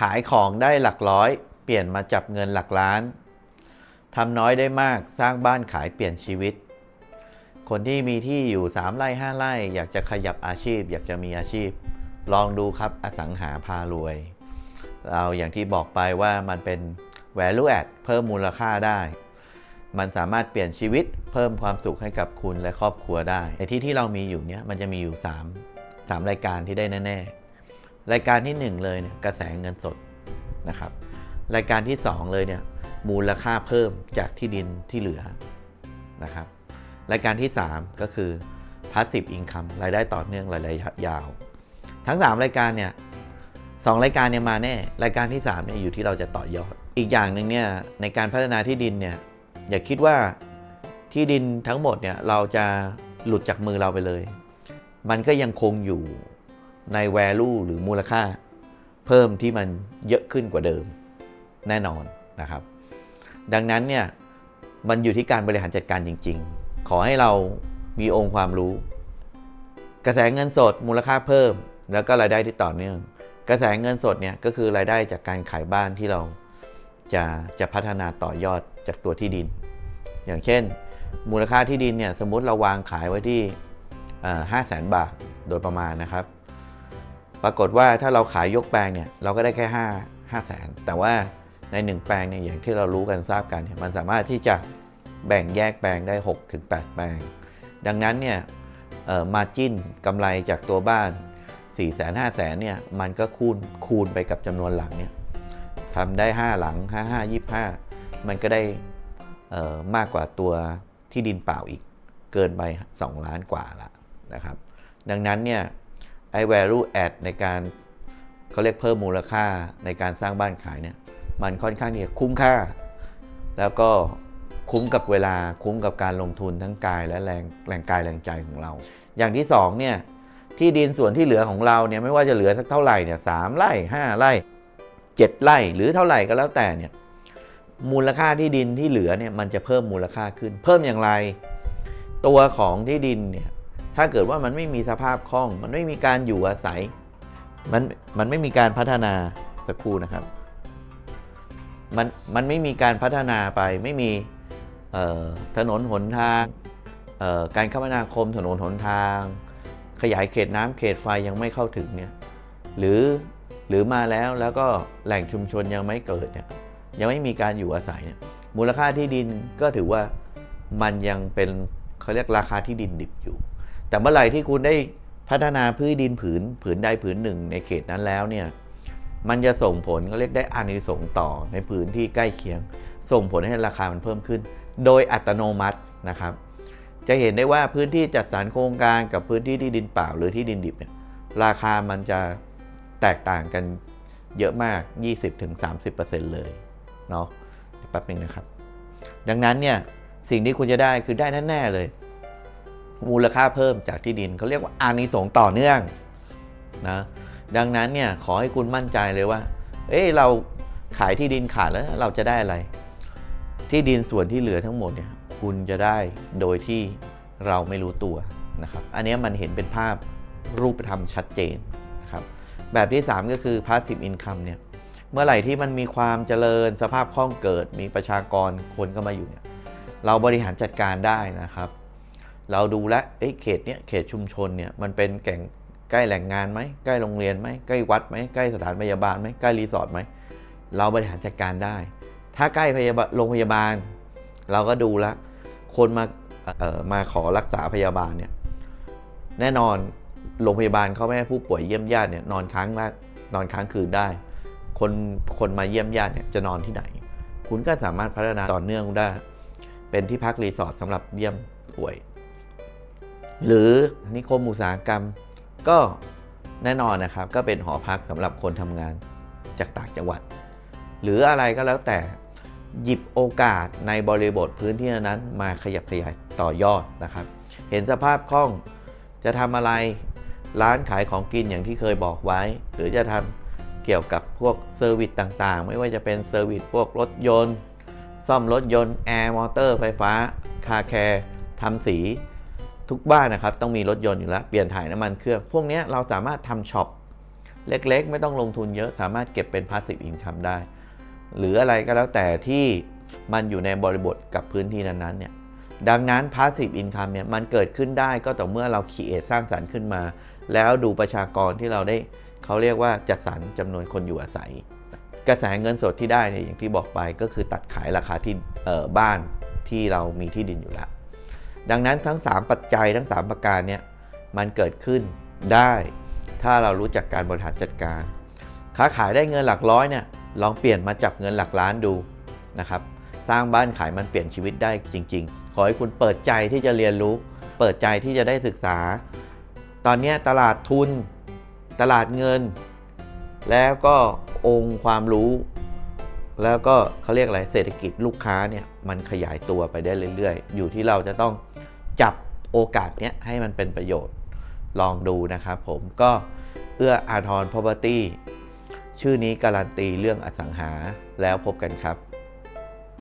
ขายของได้หลักร้อย เปลี่ยนมาจับเงินหลักล้านทำน้อยได้มากสร้างบ้านขายเปลี่ยนชีวิต คนที่มีที่อยู่ 3ไร่5ไร่ อยากจะขยับอาชีพ อยากจะมีอาชีพ ลองดูครับอสังหาพารวย เราอย่างที่บอกไปว่ามันเป็น value add เพิ่มมูลค่าได้ มันสามารถเปลี่ยนชีวิตเพิ่มความสุขให้กับคุณและครอบครัวได้ไอ้ที่ที่เรามีอยู่เนี้ยมันจะมีอยู่ 3 3 รายการที่ได้แน่ ๆ รายการที่ 1 เลยเนี่ยกระแสเงินสดนะครับ รายการที่ 2 เลยเนี่ยมูลค่าเพิ่มจากที่ดินที่เหลือนะครับ รายการที่ 3 ก็คือ passive income รายได้ต่อเนื่องรายระยะยาว ทั้ง 3 รายการเนี่ยสองรายการเนี่ยมาแน่ รายการที่3เนี่ยอยู่ที่เราจะต่อยอด อีกอย่างหนึ่งเนี่ยในการพัฒนาที่ดินเนี่ยอย่าคิดว่าที่ดินทั้งหมดเนี่ยเราจะหลุดจากมือเราไปเลย มันก็ยังคงอยู่ ใน value หรือมูลค่า เพิ่มที่มันเยอะขึ้นกว่าเดิมแน่นอนนะครับ ดังนั้นเนี่ยมันอยู่ที่การบริหารจัดการจริง ๆ ขอให้เรามีองค์ความรู้ กระแสเงินสดมูลค่าเพิ่ม แล้วก็รายได้ที่ต่อเนื่อง กระแสเงินสดเนี่ยก็คือรายได้จากการขายบ้านที่เราจะจะพัฒนาต่อยอดจากตัวที่ดิน อย่างเช่น มูลค่าที่ดินเนี่ยสมมติเราวางขายไว้ที่ห้าแสนบาทโดยประมาณนะครับ ปรากฏว่าถ้าเราขายยกแปลงเนี่ยเราก็ได้แค่ 5 5แสนแต่ว่าใน 1 แปลงเนี่ยอย่างที่เรารู้กันทราบกันเนี่ยมันสามารถที่จะแบ่งแยกแปลงได้6ถึง8แปลง ดังนั้นเนี่ยมาจิ้นกำไรจากตัวบ้าน4 0 0 0 0 0 0 0เนี่ยมันก็คูณคูณไปกับจำนวนหลังเนี่ยทำได้ 5 หลัง 5 5 25 มันก็ได้มากกว่าตัวที่ดินเปล่าอีกเกินไป 2 ล้านกว่าละนะครับ ดังนั้นเนี่ย ไอ้ value add ในการเขาเรียกเพิ่มมูลค่าในการสร้างบ้านขายเนี่ยมันค่อนข้างที่จะคุ้มค่า แล้วก็คุ้มกับเวลาคุ้มกับการลงทุนทั้งกายและแรงแรงกายแรงใจของเรา อย่างที่2เนี่ยที่ดินส่วนที่เหลือของเราเนี่ยไม่ว่าจะเหลือสักเท่าไหร่เนี่ยสามไร่5ไร่7ไร่หรือเท่าไหร่ก็แล้วแต่เนี่ยมูลค่าที่ดินที่เหลือเนี่ยมันจะเพิ่มมูลค่าขึ้น เพิ่มอย่างไร ตัวของที่ดินเนี่ย ถ้าเกิดว่ามันไม่มีสภาพคล่อง มันไม่มีการอยู่อาศัย มันมันไม่มีการพัฒนาสักครู่นะครับ มันมันไม่มีการพัฒนาไปไม่มีถนนหนทางการคมนาคมถนนหนทาง ขยายเขตน้ำเขตไฟยังไม่เข้าถึงเนี่ยหรือหรือมาแล้วแล้วก็แหล่งชุมชนยังไม่เกิดเนี่ยยังไม่มีการอยู่อาศัยเนี่ยมูลค่าที่ดินก็ถือว่ามันยังเป็นเขาเรียกราคาที่ดินดิบอยู่ แต่เมื่อไหร่ที่คุณได้พัฒนาพื้นดินผืนผืนใดผืนหนึ่งในเขตนั้นแล้วเนี่ยมันจะส่งผลเขาเรียกได้อานิสงส์ต่อในพื้นที่ใกล้เคียง ส่งผลให้ราคามันเพิ่มขึ้น โดยอัตโนมัตินะครับ จะเห็นได้ว่าพื้นที่จัดสรรโครงการกับพื้นที่ที่ดินเปล่าหรือที่ดินดิบเนี่ยราคามันจะแตกต่างกันเยอะมาก 20-30%เลยเนาะแป๊บนึงนะครับ ดังนั้นเนี่ยสิ่งที่คุณจะได้คือได้แน่ๆเลย มูลค่าเพิ่มจากที่ดินเขาเรียกว่าอานิสงส์ต่อเนื่องนะดังนั้นเนี่ยขอให้คุณมั่นใจเลยว่า เอ้เราขายที่ดินขาดแล้วเราจะได้อะไร ที่ดินส่วนที่เหลือทั้งหมดเนี่ยคุณจะได้โดยที่เราไม่รู้ตัวนะครับ อันนี้มันเห็นเป็นภาพรูปธรรมชัดเจนนะครับ แบบที่ 3 ก็คือ passive income เนี่ย เมื่อไหร่ที่มันมีความเจริญสภาพคล่องเกิด มีประชากรคนเข้ามาอยู่เนี่ย เราบริหารจัดการได้นะครับ เราดูแลเขตเนี้ยเขตชุมชนเนี่ยมันเป็นแก่งใกล้แหล่งงานไหมใกล้โรงเรียนไหมใกล้วัดไหมใกล้สถานพยาบาลไหมใกล้รีสอร์ทไหมเราบริหารจัดการได้ ถ้าใกล้พยาบาลโรงพยาบาล เราก็ดูแลคนมาเอ่อมาขอรักษาพยาบาลเนี่ยแน่นอนโรงพยาบาลเขาไม่ให้ผู้ป่วยเยี่ยมญาติเนี่ยนอนค้างละนอนค้างคืนได้ คนคนมาเยี่ยมญาติเนี่ยจะนอนที่ไหน คุณก็สามารถพัฒนาต่อเนื่องได้ เป็นที่พักรีสอร์ทสำหรับเยี่ยมป่วย หรือนิคมอุตสาหกรรม ก็แน่นอนนะครับ ก็เป็นหอพักสำหรับคนทำงานจากต่างจังหวัด หรืออะไรก็แล้วแต่หยิบโอกาสในบริบทพื้นที่นั้นมาขยับขยายต่อยอดนะครับ เห็นสภาพคล่องจะทำอะไรร้านขายของกินอย่างที่เคยบอกไว้ หรือจะทำเกี่ยวกับพวกเซอร์วิสต่างๆ ไม่ว่าจะเป็นเซอร์วิสพวกรถยนต์ ซ่อมรถยนต์แอร์มอเตอร์ไฟฟ้า คาแคร์ทำสี ทุกบ้านนะครับต้องมีรถยนต์อยู่แล้วเปลี่ยนถ่ายน้ำมันเครื่อง พวกนี้เราสามารถทำช็อปเล็กๆ ไม่ต้องลงทุนเยอะสามารถเก็บเป็น passive income ได้ หรืออะไรก็แล้วแต่ที่มันอยู่ในบริบทกับพื้นที่นั้นๆเนี่ยดังนั้น passive income เนี่ยมันเกิดขึ้นได้ก็ต่อเมื่อเราคิดสร้างสรรค์ขึ้นมา แล้วดูประชากรที่เราได้เขาเรียกว่าจัดสรรจำนวนคนอยู่อาศัย กระแสเงินสดที่ได้เนี่ยอย่างที่บอกไปก็คือตัดขายราคาที่ออบ้านที่เรามีที่ดินอยู่แล้ว ดังนั้นทั้ง 3 ปัจจัยทั้ง 3 ประการเนี่ยมันเกิดขึ้นได้ ถ้าเรารู้จักการบริหารจัดการ ค้าขายได้เงินหลักร้อยเนี่ยลองเปลี่ยนมาจับเงินหลักล้านดูนะครับสร้างบ้านขายมันเปลี่ยนชีวิตได้จริง ๆ ขอให้คุณเปิดใจที่จะเรียนรู้ เปิดใจที่จะได้ศึกษา ตอนนี้ตลาดทุน ตลาดเงิน แล้วก็องค์ความรู้ แล้วก็เขาเรียกอะไรเศรษฐกิจลูกค้าเนี่ยมันขยายตัวไปได้เรื่อย ๆ อยู่ที่เราจะต้อง จับโอกาสเนี้ยให้มันเป็นประโยชน์ลองดูนะครับผมก็เอื้ออาทร property ชื่อนี้การันตีเรื่องอสังหาแล้วพบกันครับ